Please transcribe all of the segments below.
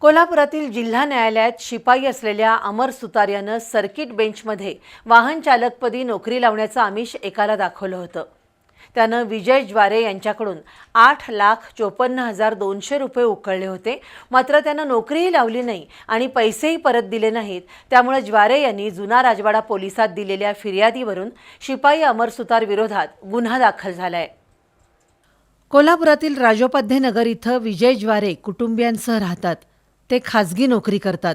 कोल्हापुरातील जिल्हा न्यायालयात शिपाई असलेल्या अमर सुतार यानं सर्किट बेंचमध्ये वाहन चालकपदी नोकरी लावण्याचं आमिष एकाला दाखवलं होतं. त्यानं विजय ज्वारे यांच्याकडून आठ लाख चोपन्न हजार दोनशे रुपये उकळले होते. मात्र त्यानं नोकरीही लावली नाही आणि पैसेही परत दिले नाहीत. त्यामुळे ज्वारे यांनी जुना राजवाडा पोलिसात दिलेल्या फिर्यादीवरून शिपाई अमर सुतार विरोधात गुन्हा दाखल झालाय. कोल्हापुरातील राजोपाध्ये नगर इथं विजय ज्वारे कुटुंबियांसह राहतात. ते खाजगी नोकरी करतात.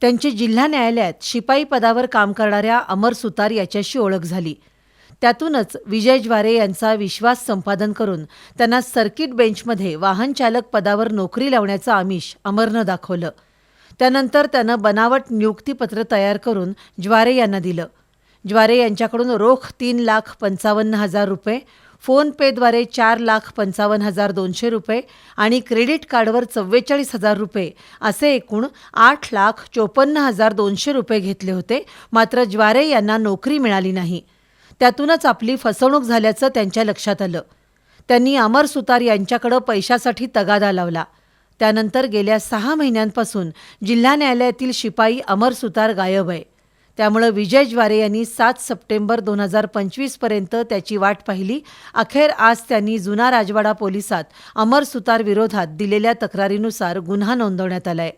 त्यांची जिल्हा न्यायालयात शिपाई पदावर काम करणाऱ्या अमर सुतार याच्याशी ओळख झाली. त्यातूनच विजय ज्वारे यांचा विश्वास संपादन करून त्यांना सर्किट बेंचमध्ये वाहन चालक पदावर नोकरी लावण्याचं आमिष अमरनं दाखवलं. त्यानंतर त्यानं बनावट नियुक्तीपत्र तयार करून ज्वारे यांना दिलं. ज्वारे यांच्याकडून रोख तीन लाख पंचावन्न हजार रुपये फोनपेद्वारे चार लाख पंचावन्न हजार दोनशे रुपये आणि क्रेडिट कार्डवर चव्वेचाळीस हजार रुपये असे एकूण आठ लाख चोपन्न हजार दोनशे रुपये घेतले होते. मात्र ज्वारे यांना नोकरी मिळाली नाही. त्यातूनच आपली फसवणूक झाल्याचं त्यांच्या लक्षात आलं. त्यांनी अमर सुतार यांच्याकडं पैशासाठी तगादा लावला. त्यानंतर गेल्या सहा महिन्यांपासून जिल्हा न्यायालयातील शिपाई अमर सुतार गायब आहे. त्यामुळं विजय ज्वारे यांनी सात सप्टेंबर दोन हजार पंचवीसपर्यंत त्याची वाट पाहिली. अखेर आज त्यांनी जुना राजवाडा पोलिसात अमर सुतार विरोधात दिलेल्या तक्रारीनुसार गुन्हा नोंदवण्यात आलाय.